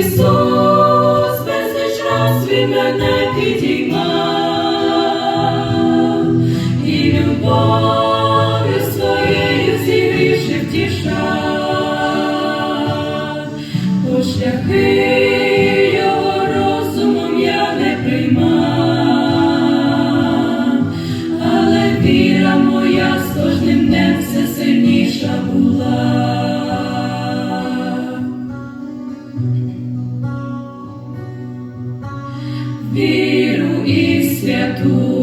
Ісус, безліч раз він мене підіймав. tu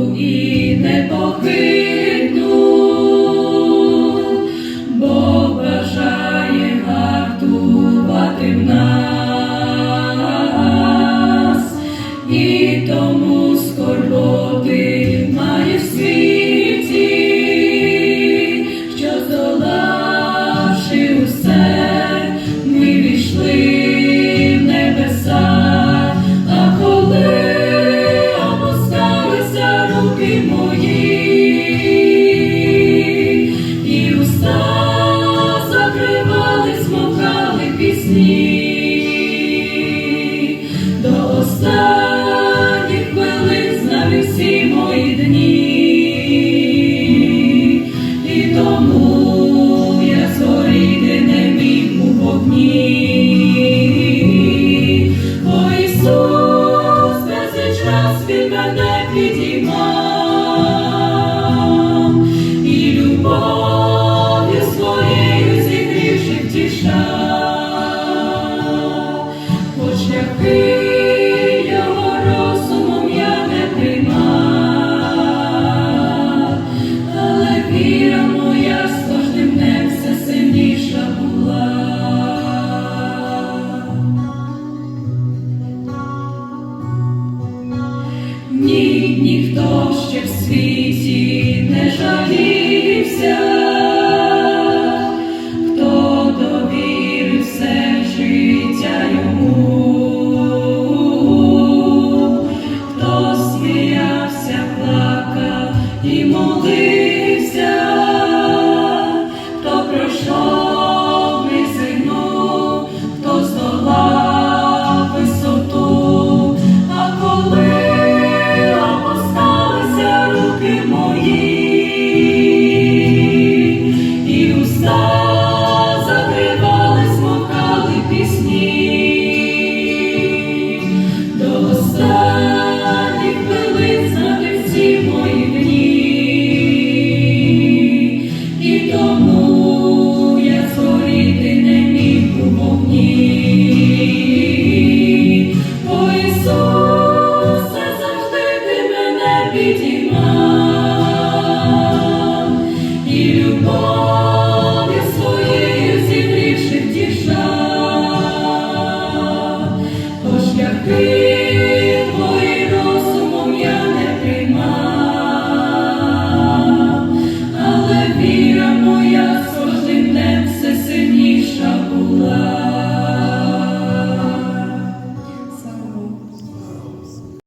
Ні, ніхто ще в світі не жалівся, хто довірив все життя йому, хто сміявся, плакав і молився.